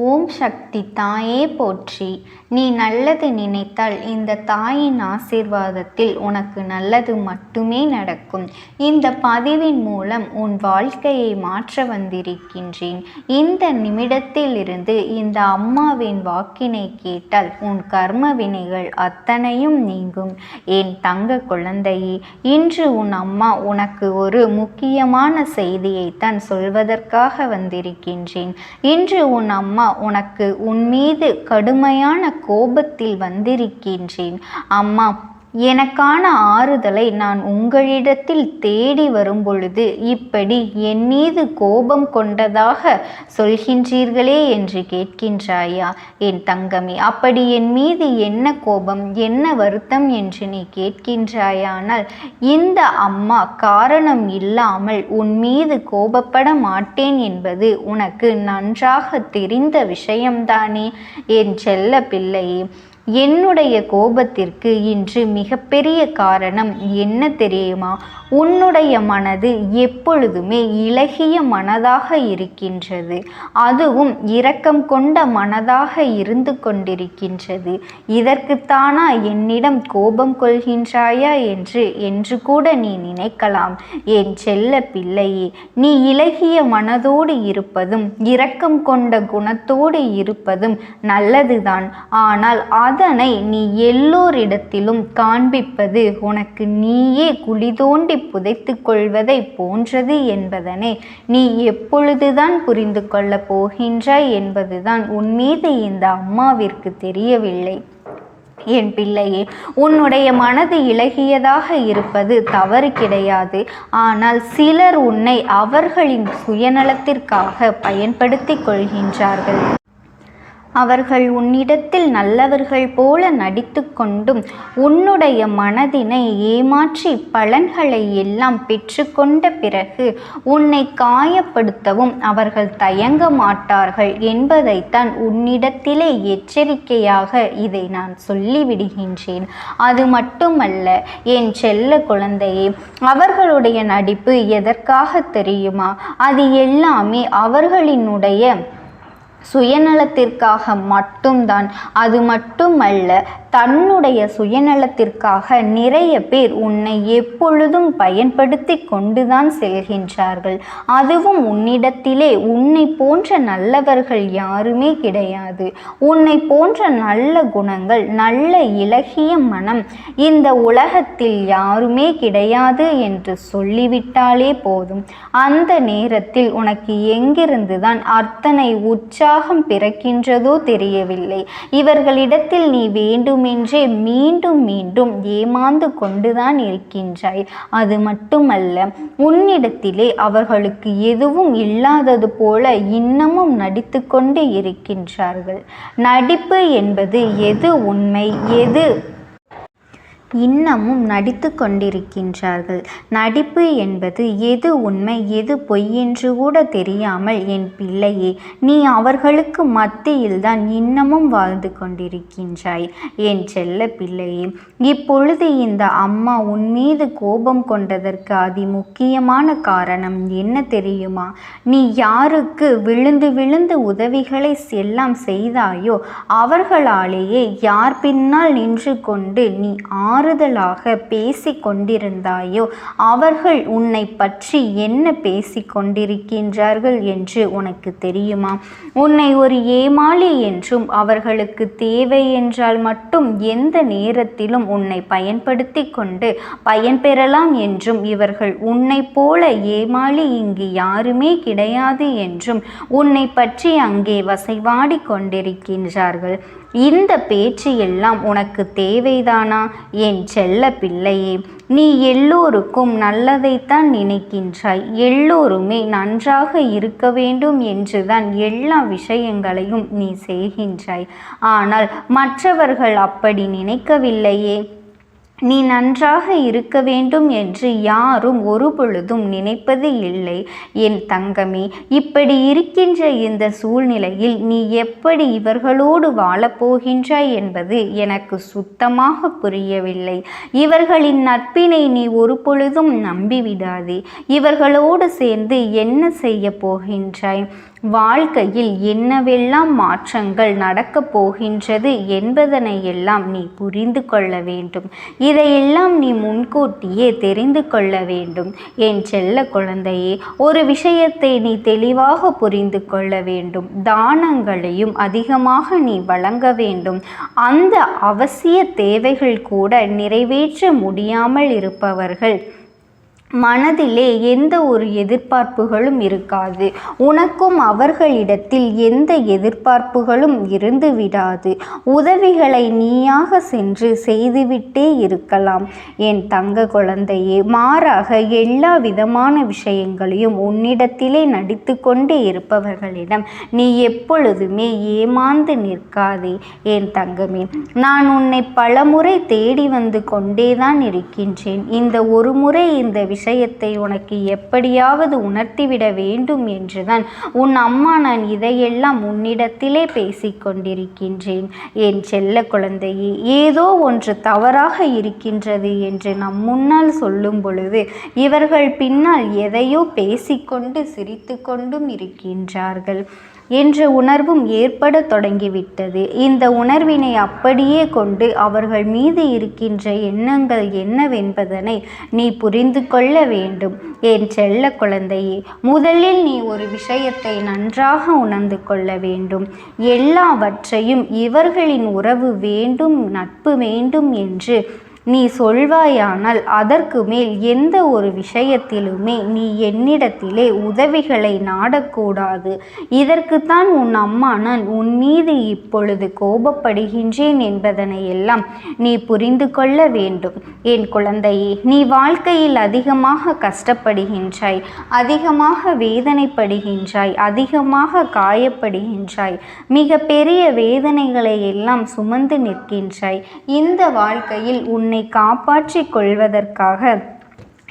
ஓம் சக்தி தாயே போற்றி. நீ நல்லது நினைத்தால் இந்த தாயின் ஆசீர்வாதத்தில் உனக்கு நல்லது மட்டுமே நடக்கும். இந்த பதிவின் மூலம் உன் வாழ்க்கையை மாற்ற வந்திருக்கின்றேன். இந்த நிமிடத்திலிருந்து இந்த அம்மாவின் வாக்கினை கேட்டால் உன் கர்ம வினைகள் அத்தனையும் நீங்கும். என் தங்க குழந்தையே இன்று உன் அம்மா உனக்கு ஒரு முக்கியமான செய்தியை தான் சொல்வதற்காக வந்திருக்கின்றேன். இன்று உன் அம்மா உனக்கு உன் மீது கடுமையான கோபத்தில் வந்திருக்கின்றேன். அம்மா எனக்கான ஆறுதலை நான் உங்களிடத்தில் தேடி வரும்பொழுது இப்படி என் மீது கோபம் கொண்டதாக சொல்கின்றீர்களே என்று கேட்கின்றாயா? என் தங்கமே அப்படி என் மீது என்ன கோபம் என்ன வருத்தம் என்று நீ கேட்கின்றாயானால் இந்த அம்மா காரணம் இல்லாமல் உன் மீது கோபப்பட மாட்டேன் என்பது உனக்கு நன்றாக தெரிந்த விஷயம்தானே? என் செல்ல பிள்ளையே என்னுடைய கோபத்திற்கு இன்று மிகப்பெரிய காரணம் என்ன தெரியுமா? உன்னுடைய மனது எப்பொழுதுமே இலகிய மனதாக இருக்கின்றது. அதுவும் இரக்கம் கொண்ட மனதாக இருந்து கொண்டிருக்கின்றது. இதற்குத்தானா என்னிடம் கோபம் கொள்கின்றாயா என்று என்று கூட நீ நினைக்கலாம். என் செல்ல பிள்ளையே நீ இலகிய மனதோடு இருப்பதும் இரக்கம் கொண்ட குணத்தோடு இருப்பதும் நல்லதுதான். ஆனால் அதனை நீ எல்லோரிடத்திலும் காண்பிப்பது உனக்கு நீயே குழி தோண்டி புதைத்து கொள்வதை போன்றது என்பதனை. நீ எப்பொழுதுதான் புரிந்து கொள்ளப் போகின்றாய் என்பதுதான் உன் மீது இந்த அம்மாவிற்கு தெரியவில்லை. என் பிள்ளையே உன்னுடைய மனது இலகியதாக இருப்பது தவறு கிடையாது. ஆனால் சிலர் உன்னை அவர்களின் சுயநலத்திற்காக பயன்படுத்திக் கொள்கின்றார்கள். அவர்கள் உன்னிடத்தில் நல்லவர்கள் போல நடித்து கொண்டும் உன்னுடைய மனதினை ஏமாற்றி பலன்களை எல்லாம் பெற்றுக்கொண்ட பிறகு உன்னை காயப்படுத்தவும் அவர்கள் தயங்க மாட்டார்கள் என்பதைத்தான் உன்னிடத்திலே எச்சரிக்கையாக இதை நான் சொல்லிவிடுகின்றேன். அது மட்டுமல்ல என் செல்ல குழந்தையே அவர்களுடைய நடிப்பு எதற்காக தெரியுமா? அது எல்லாமே அவர்களினுடைய சுயநலத்திற்காக மட்டும்தான். அது மட்டுமல்ல தன்னுடைய சுயநலத்திற்காக நிறைய பேர் உன்னை எப்பொழுதும் பயன்படுத்தி கொண்டுதான் செல்கின்றார்கள். அதுவும் உன்னிடத்திலே உன்னை போன்ற நல்லவர்கள் யாருமே கிடையாது. உன்னை போன்ற நல்ல குணங்கள் நல்ல இலகிய மனம் இந்த உலகத்தில் யாருமே கிடையாது என்று சொல்லிவிட்டாலே போதும். அந்த நேரத்தில் உனக்கு எங்கிருந்துதான் அத்தனை உற்சாகம் பிறக்கின்றதோ தெரியவில்லை. இவர்களிடத்தில் நீ வேண்டுமென்றே மீண்டும் மீண்டும் ஏமாந்து கொண்டுதான் இருக்கின்றாய். அது மட்டுமல்ல உன்னிடத்திலே அவர்களுக்கு எதுவும் இல்லாதது போல இன்னமும் நடித்து கொண்டு இருக்கின்றார்கள். நடிப்பு என்பது எது உண்மை? எது இன்னமும் நடித்து கொண்டிருக்கின்றார்கள். நடிப்பு என்பது எது உண்மை எது பொய் என்று கூட தெரியாமல் என் பிள்ளையே நீ அவர்களுக்கு மத்தியில்தான் இன்னமும் வாழ்ந்து கொண்டிருக்கின்றாய். என் செல்ல பிள்ளையே இப்பொழுது இந்த அம்மா உன் மீது கோபம் கொண்டதற்கு அதி முக்கியமான காரணம் என்ன தெரியுமா? நீ யாருக்கு விழுந்து விழுந்து உதவிகளை எல்லாம் செய்தாயோ அவர்களாலேயே யார் பின்னால் நின்று கொண்டு நீ ஆறு ஆறுதலாக பேசி கொண்டிருந்தாயோ அவர்கள் உன்னை பற்றி என்ன பேசி கொண்டிருக்கின்றார்கள் என்று உனக்கு தெரியுமா? உன்னை ஒரு ஏமாளி என்றும் அவர்களுக்கு தேவை என்றால் மட்டும் எந்த நேரத்திலும் உன்னை பயன்படுத்தி கொண்டு பயன்பெறலாம் என்றும் இவர்கள் உன்னை போல ஏமாளி இங்கு யாருமே கிடையாது என்றும் உன்னை பற்றி அங்கே வசைவாடி கொண்டிருக்கின்றார்கள் இந்த பேச்சு எல்லாம் உனக்கு தேவைதானா? என் செல்ல பிள்ளையே நீ எல்லோருக்கும் நல்லதைத்தான் நினைக்கின்றாய். எல்லோருமே நன்றாக இருக்க வேண்டும் என்றுதான் எல்லா விஷயங்களையும் நீ செய்கின்றாய். ஆனால் மற்றவர்கள் அப்படி நினைக்கவில்லையே. நீ நன்றாக இருக்க வேண்டும் என்று யாரும் ஒரு பொழுதும் நினைப்பது இல்லை. என் தங்கமே இப்படி இருக்கின்ற இந்த சூழ்நிலையில் நீ எப்படி இவர்களோடு வாழப்போகின்றாய் என்பது எனக்கு சுத்தமாக புரியவில்லை. இவர்களின் நட்பினை நீ ஒரு பொழுதும் நம்பிவிடாதே. இவர்களோடு சேர்ந்து என்ன செய்ய போகின்றாய்? வாழ்க்கையில் என்னவெல்லாம் மாற்றங்கள் நடக்கப் போகின்றது என்பதனை எல்லாம் நீ புரிந்து கொள்ள வேண்டும். இதையெல்லாம் நீ முன்கூட்டியே தெரிந்து கொள்ள வேண்டும். என் செல்ல குழந்தையே ஒரு விஷயத்தை நீ தெளிவாக புரிந்து கொள்ள வேண்டும். தானங்களையும் அதிகமாக நீ வழங்க வேண்டும். அந்த அவசிய தேவைகள் கூட நிறைவேற்ற முடியாமல் இருப்பவர்கள் மனதிலே எந்த ஒரு எதிர்பார்ப்புகளும் இருக்காது. உனக்கும் அவர்களிடத்தில் எந்த எதிர்பார்ப்புகளும் இருந்து விடாது. உதவிகளை நீயாக சென்று செய்துவிட்டே இருக்கலாம். என் தங்க குழந்தையே மாறாக எல்லா விதமான விஷயங்களையும் உன்னிடத்திலே நடித்து கொண்டே இருப்பவர்களிடம் நீ எப்பொழுதுமே ஏமாந்து நிற்காதே. என் தங்கமே நான் உன்னை பலமுறை தேடி வந்து கொண்டேதான் இருக்கின்றேன். இந்த ஒரு முறை இந்த விஷயம் விஷயத்தை உனக்கு எப்படியாவது உணர்த்திவிட வேண்டும் என்றுதான் உன் அம்மா நான் இதையெல்லாம் உன்னிடத்திலே பேசிக்கொண்டிருக்கின்றேன் என் செல்ல குழந்தையே ஏதோ ஒன்று தவறாக இருக்கின்றது என்று நம் முன்னால் சொல்லும் பொழுது இவர்கள் பின்னால் எதையோ பேசிக்கொண்டு சிரித்து கொண்டும் இருக்கின்றார்கள். என்ற உணர்வும் ஏற்பட தொடங்கிவிட்டது. இந்த உணர்வினை அப்படியே கொண்டு அவர்கள் மீது இருக்கின்ற எண்ணங்கள் என்னவென்பதனை நீ புரிந்து கொள்ள வேண்டும். என் செல்ல குழந்தையே முதலில் நீ ஒரு விஷயத்தை நன்றாக உணர்ந்து கொள்ள வேண்டும். எல்லாவற்றையும் இவர்களின் உறவு வேண்டும் நட்பு வேண்டும் என்று நீ சொல்வாயானால் அதற்கு மேல் எந்த ஒரு விஷயத்திலுமே நீ என்னிடத்திலே உதவிகளை நாடக்கூடாது. இதற்குத்தான் உன் அம்மா நான் உன் மீது இப்பொழுது கோபப்படுகின்றேன் என்பதனை எல்லாம் நீ புரிந்து கொள்ள வேண்டும். என் குழந்தையே நீ வாழ்க்கையில் அதிகமாக கஷ்டப்படுகின்றாய் அதிகமாக வேதனைப்படுகின்றாய் அதிகமாக காயப்படுகின்றாய் மிக பெரிய வேதனைகளை எல்லாம் சுமந்து நிற்கின்றாய். இந்த வாழ்க்கையில் உன் என்னை காப்பாற்றிக் கொள்வதற்காக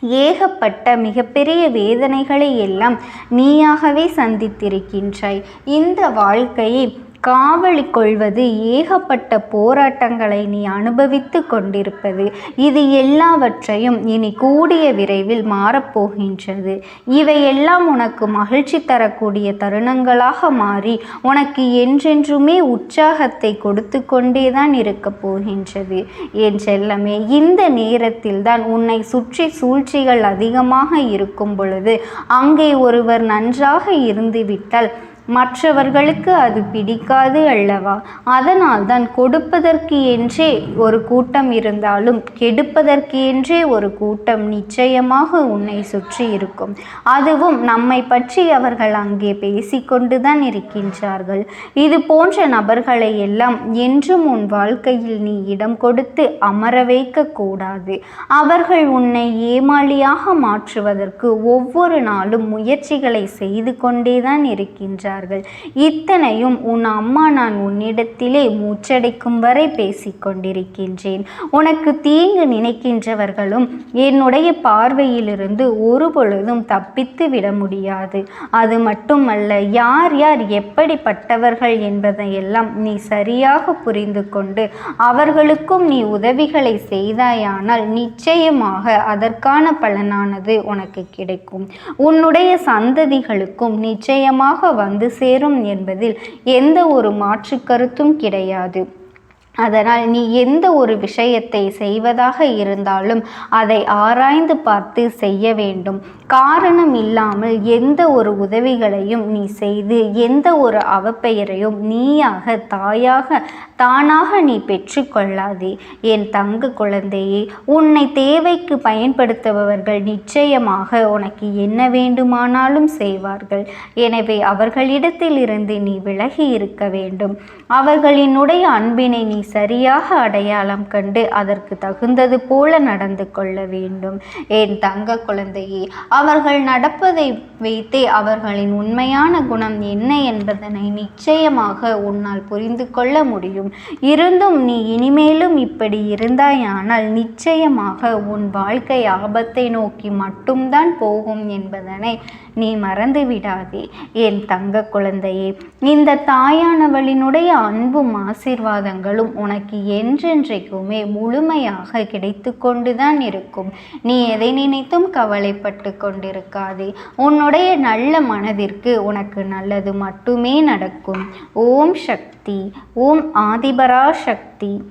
ஏகப்பட்ட மிகப்பெரிய வேதனைகளை எல்லாம் நீயாகவே சந்தித்திருக்கின்றாய். இந்த வாழ்க்கையை காவலி கொள்வது ஏகப்பட்ட போராட்டங்களை நீ அனுபவித்து கொண்டிருப்பது. இது எல்லாவற்றையும் இனி கூடிய விரைவில் மாறப்போகின்றது. இவையெல்லாம் உனக்கு மகிழ்ச்சி தரக்கூடிய தருணங்களாக மாறி உனக்கு என்றென்றுமே உற்சாகத்தை கொடுத்து கொண்டேதான் இருக்கப் போகின்றது. என் செல்லமே இந்த நேரத்தில் தான் உன்னை சுற்றி சூழ்ச்சிகள் அதிகமாக இருக்கும் பொழுது அங்கே ஒருவர் நன்றாக இருந்துவிட்டால் மற்றவர்களுக்கு அது பிடிக்காது அல்லவா? அதனால் தான் கொடுப்பதற்கு என்றே ஒரு கூட்டம் இருந்தாலும் கெடுப்பதற்கு என்றே ஒரு கூட்டம் நிச்சயமாக உன்னை சுற்றி இருக்கும். அதுவும் நம்மை பற்றி அவர்கள் அங்கே பேசிக்கொண்டுதான் இருக்கின்றார்கள். இது போன்ற நபர்களை எல்லாம் என்றும் உன் வாழ்க்கையில் நீ இடம் கொடுத்து அமர வைக்க கூடாது. அவர்கள் உன்னை ஏமாளியாக மாற்றுவதற்கு ஒவ்வொரு நாளும் முயற்சிகளை செய்து கொண்டேதான் இருக்கின்றார் கொண்டார்கள் இத்தனையும் உன் அம்மா நான் உன்னிடத்திலே மூச்சடைக்கும் வரை பேசிக்கொண்டிருக்கின்றேன் உனக்கு தீங்கு நினைக்கின்றவர்களும் என்னுடைய பார்வையிலிருந்து ஒரு பொழுதும் தப்பித்து விட முடியாது. அது மட்டுமல்ல யார் யார் எப்படிப்பட்டவர்கள் என்பதையெல்லாம் நீ சரியாக புரிந்து கொண்டு அவர்களுக்கும் நீ உதவிகளை செய்தாயானால் நிச்சயமாக அதற்கான பலனானது உனக்கு கிடைக்கும். உன்னுடைய சந்ததிகளுக்கும் நிச்சயமாக வந்து சேரும் என்பதில் எந்த ஒரு மாற்று கருத்தும் கிடையாது. அதனால் நீ எந்த ஒரு விஷயத்தை செய்வதாக இருந்தாலும் அதை ஆராய்ந்து பார்த்து செய்ய வேண்டும். காரணம் இல்லாமல் எந்த ஒரு உதவிகளையும் நீ செய்து எந்த ஒரு அவப்பெயரையும் நீயாக தாயாக தானாக நீ பெற்றுக்கொள்ளாதே என் தங்க குழந்தையே உன்னை தேவைக்கு பயன்படுத்துபவர்கள் நிச்சயமாக உனக்கு என்ன வேண்டுமானாலும் செய்வார்கள். எனவே அவர்களிடத்தில் இருந்து நீ விலகி இருக்க வேண்டும். அவர்களினுடைய அன்பினை நீ சரியாக அடையாளம் கண்டு அதற்கு தகுந்தது போல நடந்து கொள்ள வேண்டும். என் தங்க குழந்தையே அவர்கள் நடப்பதை வைத்தே அவர்களின் உண்மையான குணம் என்ன என்பதனை நிச்சயமாக உன்னால் புரிந்து கொள்ள முடியும். இருந்தும் நீ இனிமேலும் இப்படி இருந்தாயானால் நிச்சயமாக உன் வாழ்க்கை ஆபத்தை நோக்கி மட்டும்தான் போகும் என்பதனை நீ மறந்து விடாதே என் தங்க குழந்தையே இந்த தாயானவளினுடைய அன்பும் ஆசீர்வாதங்களும் உனக்கு என்றென்றைக்குமே முழுமையாக கிடைத்து கொண்டுதான் இருக்கும். நீ எதை நினைத்தும் கவலைப்பட்டு கொண்டிருக்காதே. உன்னுடைய நல்ல மனதிற்கு உனக்கு நல்லது மட்டுமே நடக்கும். ஓம் சக்தி ஓம் ஆதிபரா சக்தி